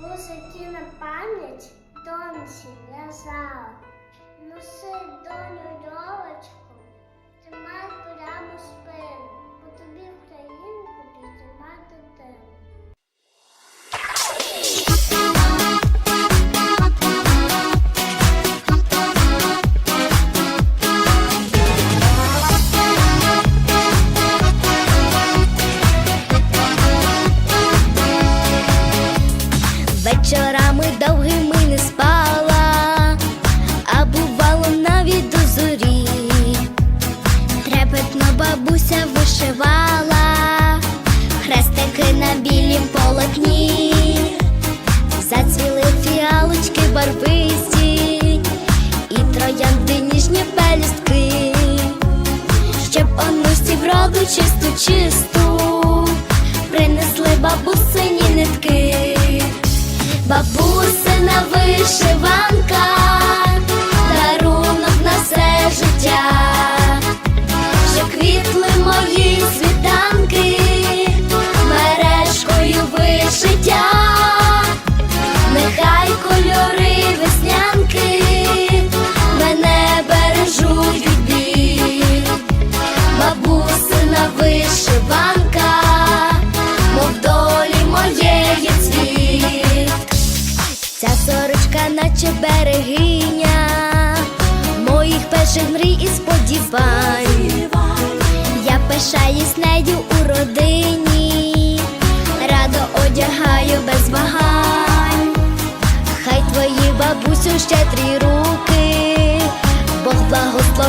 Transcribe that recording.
Музики на пам'ять доньці в'язала. Вечорами довгими не спала, а бувало навіть до зорі. Трепетно бабуся вишивала, хрестики на білім полотні, зацвіли фіалочки барвисті, і троянди ніжні пелюстки, щоб онусі вроду чисту, чисту, принесли бабусині сорочка, берегиня моїх перших мрій і сподівань. Я пишаюсь нею у родині, радо одягаю без вагань. Хай твої бабусю щедрі руки, Бог благослови.